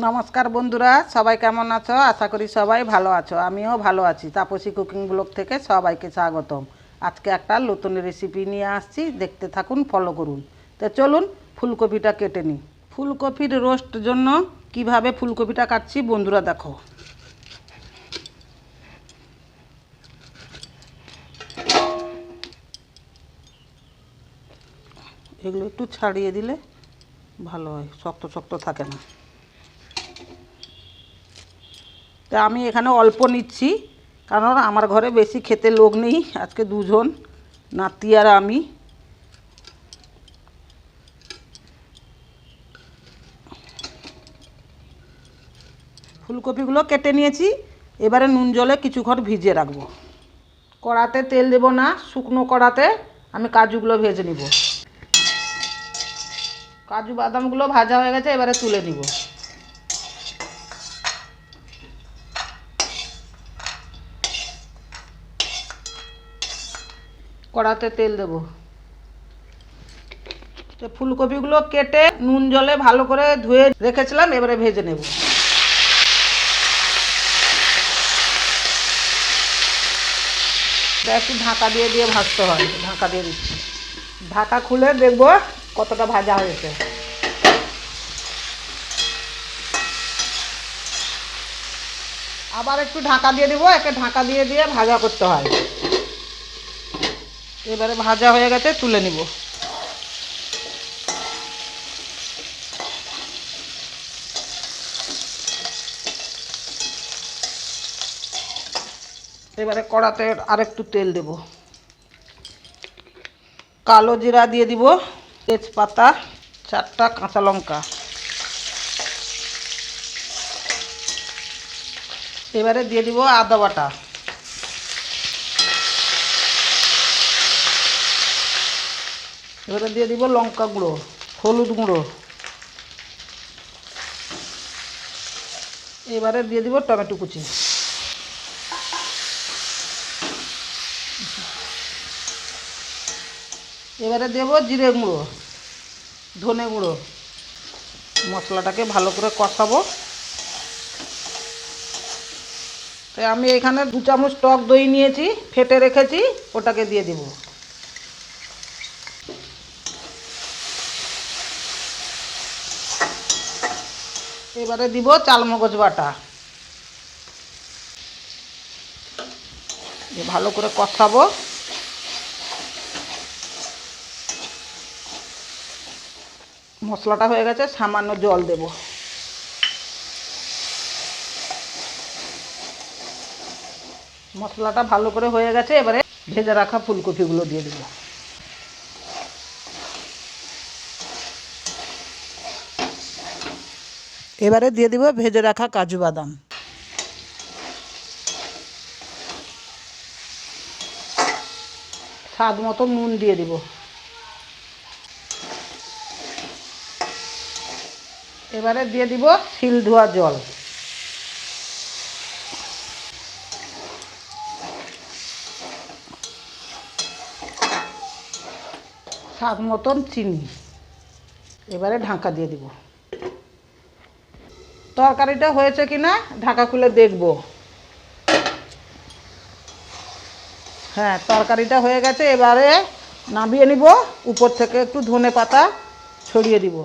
নমস্কার বন্ধুরা, সবাই কেমন আছো? আশা করি সবাই ভালো আছো। আমিও ভালো আছি। তাপসী কুকিং ব্লগ থেকে সবাইকে স্বাগতম। আজকে একটা নতুন রেসিপি নিয়ে আসছি। দেখতে থাকুন ফলো করুন। তো চলুন, ফুলকপিটা কেটে নিই। ফুলকপির রোস্ট জন্য কীভাবে ফুলকপিটা কাটছি বন্ধুরা দেখো। এগুলো একটু ছাড়িয়ে দিলে ভালো হয়, শক্ত শক্ত থাকে না। তা আমি এখানে অল্প নিচ্ছি, কারণ আমার ঘরে বেশি খেতে লোক নেই, আজকে দুজন, নাতি আর আমি। ফুলকপিগুলো কেটে নিয়েছি, এবারে নুন জলে কিছুক্ষণ ভিজিয়ে রাখব। কড়াতে তেল দেবো না, শুকনো কড়াতে, আমি কাজুগুলো ভেজে নিব। কাজু বাদামগুলো ভাজা হয়ে গেছে, এবারে তুলে নিব। কড়াতে তেল দেবো। তো ফুলকপিগুলো কেটে নুন জলে ভালো করে ধুয়ে রেখেছিলাম, এবারে ভেজে নেব। একটু ঢাকা দিয়ে দিয়ে ভাজতে হয়, ঢাকা দিয়ে দিচ্ছি। ঢাকা খুলে দেখব কতটা ভাজা হয়েছে। আবার একটু ঢাকা দিয়ে দিব, একে ঢাকা দিয়ে দিয়ে ভাজা করতে হয়। এবারে ভাজা হয়ে গেছে, তুলে নিব। এবারে কড়াতে আরেকটু তেল দেব। কালো জিরা দিয়ে দিব, তেজপাতা, চারটা কাঁচা লঙ্কা। এবারে দিয়ে দিব আদা বাটা। এবারে দিয়ে দিব লঙ্কা গুঁড়ো, হলুদ গুঁড়ো। এবারে দিয়ে দিব টমেটো কুচি। এবারে দেব জিরে গুঁড়ো, ধনে গুঁড়ো। মশলাটাকে ভালো করে কষাবো। তাই আমি এখানে দু চামচ টক দই নিয়েছি, ফেটে রেখেছি, ওটাকে দিয়ে দিব। এবারে দিব চালমগজ বাটা। ভালো করে কষাবো। মশলাটা হয়ে গেছে, সামান্য জল দেব। মশলাটা ভালো করে হয়ে গেছে, এবারে ভেজে রাখা ফুলকপিগুলো দিয়ে দেবো। এবারে দিয়ে দিব ভেজে রাখা কাজু বাদাম। স্বাদ মতো নুন দিয়ে দিব। এবারে দিয়ে দিব শিল ধোয়া জল। স্বাদ মতন চিনি। এবারে ঢাকা দিয়ে দিব। তরকারিটা হয়েছে কি না ঢাকা খুলে দেখব। হ্যাঁ তরকারিটা হয়ে গেছে, এবারে নামিয়ে নিব, উপর থেকে একটু ধনে পাতা ছড়িয়ে দিব।